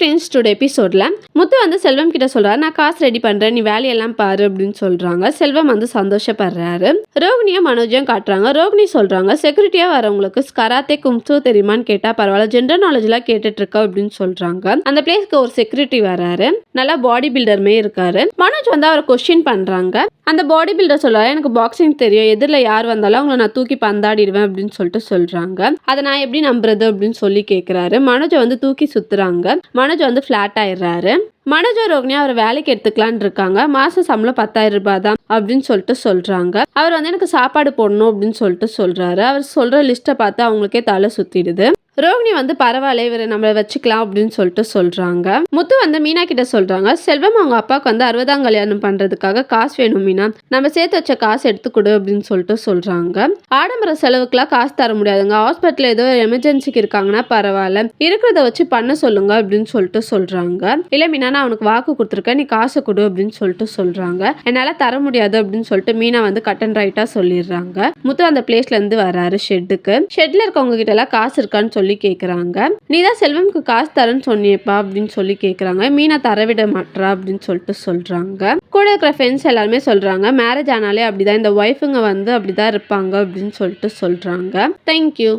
Friends today எபிசோடில் முத்து வந்து செல்வம் கிட்ட சொல்றாரு நான் காசு ரெடி பண்ணுறேன் நீ வேலையெல்லாம் பாரு அப்படின்னு சொல்கிறாங்க செல்வம் வந்து சந்தோஷப்படுறாரு. ரோகிணியும் மனோஜையும் காட்டுறாங்க. ரோகிணி சொல்கிறாங்க செக்யூரிட்டியாக வரவங்களுக்கு கராத்தே கும்சோ தெரியுமான்னு கேட்டால் பரவாயில்ல ஜென்ரல் நாலேஜ்லாம் கேட்டுட்டு இருக்கா அப்படின்னு சொல்கிறாங்க அந்த பிளேஸ்க்கு ஒரு செக்யூரிட்டி வராரு. நல்லா பாடி பில்டருமே இருக்காரு. மனோஜ் வந்து அவரை கொஸ்டின் பண்ணுறாங்க அந்த பாடி பில்டர் சொல்கிறாரு எனக்கு பாக்ஸிங் தெரியும். எதிரில் யார் வந்தாலும் அவங்கள நான் தூக்கி பந்தாடிடுவேன் அப்படின்னு சொல்லிட்டு சொல்கிறாங்க அதை நான் எப்படி நம்புறது? அப்படின்னு சொல்லி கேட்குறாரு மனோஜை வந்து தூக்கி சுத்துறாங்க. மனோஜ் வந்து ஃப்ளாட் ஆயிடுறாரு. மனோஜ் ரோகிணி அவர் வேலைக்கு எடுத்துக்கலான்னு இருக்காங்க. மாசம் சம்பளம் பத்தாயிரம் ரூபாய் தான் அப்படின்னு சொல்லிட்டு சொல்றாங்க. அவர் வந்து எனக்கு சாப்பாடு போடணும் அப்படின்னு சொல்லிட்டு சொல்றாரு. அவர் சொல்ற லிஸ்ட்டை பார்த்து அவங்களுக்கே தலை சுத்திடுது. ரோகிணி வந்து பரவாயில்ல இவரை நம்மளை வச்சுக்கலாம் அப்படின்னு சொல்லிட்டு சொல்கிறாங்க முத்து வந்து மீனா கிட்ட சொல்கிறாங்க செல்வம் அவங்க அப்பாவுக்கு வந்து அறுபதாம் கல்யாணம் பண்ணுறதுக்காக காசு வேணும் மீனா. நம்ம சேர்த்து வச்ச காசு எடுத்து கொடு அப்படின்னு சொல்லிட்டு சொல்கிறாங்க ஆடம்பர செலவுக்குலாம் காசு தர முடியாதுங்க. ஹாஸ்பிட்டல் ஏதோ எமர்ஜென்சிக்கு இருக்காங்கன்னா பரவாயில்ல. இருக்கிறத வச்சு பண்ண சொல்லுங்க அப்படின்னு சொல்லிட்டு சொல்கிறாங்க இல்லை மீனா நான் அவனுக்கு வாக்கு கொடுத்துருக்கேன். நீ காசை கொடு அப்படின்னு சொல்லிட்டு சொல்கிறாங்க என்னால் தர முடியாது அப்படின்னு சொல்லிட்டு மீனா வந்து கட் அண்ட் ரைட்டாக சொல்லிடுறாங்க. முத்து அந்த பிளேஸ்லேருந்து வராரு ஷெட்டுக்கு ஷெட்டில் இருக்கவங்க கிட்ட எல்லாம் காசு இருக்கான்னு சொல்லி கேட்குறாங்க நீ தான் செல்வம்க்கு காசு தரேன்னு சொன்னியப்பா அப்படின்னு சொல்லி கேட்குறாங்க மீனா தர விட மாட்றா அப்படின்னு சொல்லிட்டு சொல்றாங்க. கூட இருக்கிற ஃப்ரெண்ட்ஸ் எல்லாருமே சொல்றாங்க. மேரேஜ் ஆனாலே அப்படிதான். இந்த ஒய்ஃபுங்க வந்து அப்படிதான் இருப்பாங்க அப்படின்னு சொல்லிட்டு சொல்றாங்க. தேங்க்யூ